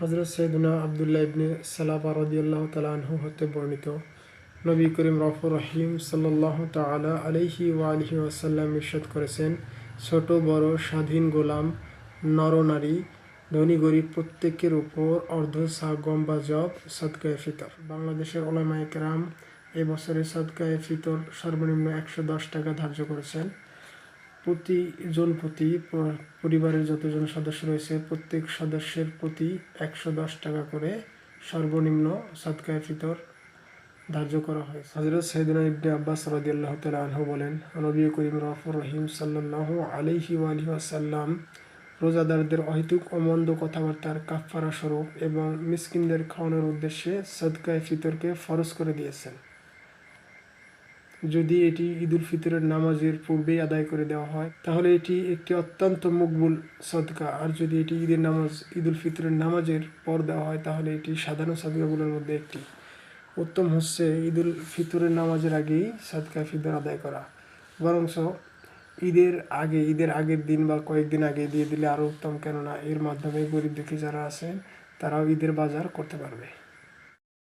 হজরত সৈদুনা আবদুল্লাহ ইবনে সালাবা রদিয়াল্লাহ তালাহু হতে বর্ণিত, নবী করিম রফুর রহিম সাল্লাহ তালা আলহি ও আলহি ওয়াসাল্লাম ইরশাদ করেছেন, ছোট, বড়, স্বাধীন, গোলাম নরনারী ধনী, গরিব প্রত্যেকের উপর অর্ধ সা গম বা জব সদকায়ে ফিতর। বাংলাদেশের ওলামায়ে কেরাম এবছরে সদকায়ে ফিতর সর্বনিম্ন একশো দশ টাকা ধার্য করেছেন। প্রতিজন প্রতি পরিবারের যতজন সদস্য রয়েছে, প্রত্যেক সদস্যের প্রতি একশো দশ টাকা করে সর্বনিম্ন সদকায়ে ফিতর ধার্য করা হয়েছে। হজরত সৈদুল ইবনে আব্বাস রাদিয়াল্লাহ তাআলা আনহু বলেন, নবী করিম রফর রহিম ওয়া আলিহি ওয়াসাল্লাম রোজাদারদের অহেতুক অমন্দ কথাবার্তার কাফফারা স্বরূপ এবং মিসকিনদের খাওয়ানোর উদ্দেশ্যে সদকায়ে ফিতরকে ফরজ করে দিয়েছেন। যদি এটি ঈদুল ফিতরের নামাজের পূর্বেই আদায় করে দেওয়া হয়, তাহলে এটি একটি অত্যন্ত মকবুল সদকা। আর যদি এটি ঈদের নামাজ, ঈদুল ফিতরের নামাজের পর দেওয়া হয়, তাহলে এটি সাধারণ সদকাগুলোর মধ্যে একটি। উত্তম হচ্ছে ঈদুল ফিতরের নামাজের আগেই সদকা ফিতর আদায় করা। বরঞ্চ ঈদের আগে, ঈদের আগের দিন বা কয়েকদিন আগে দিয়ে দিলে আরও উত্তম। কেননা এর মাধ্যমে গরিব দুঃখী যারা আছেন, তারাও ঈদের বাজার করতে পারবে।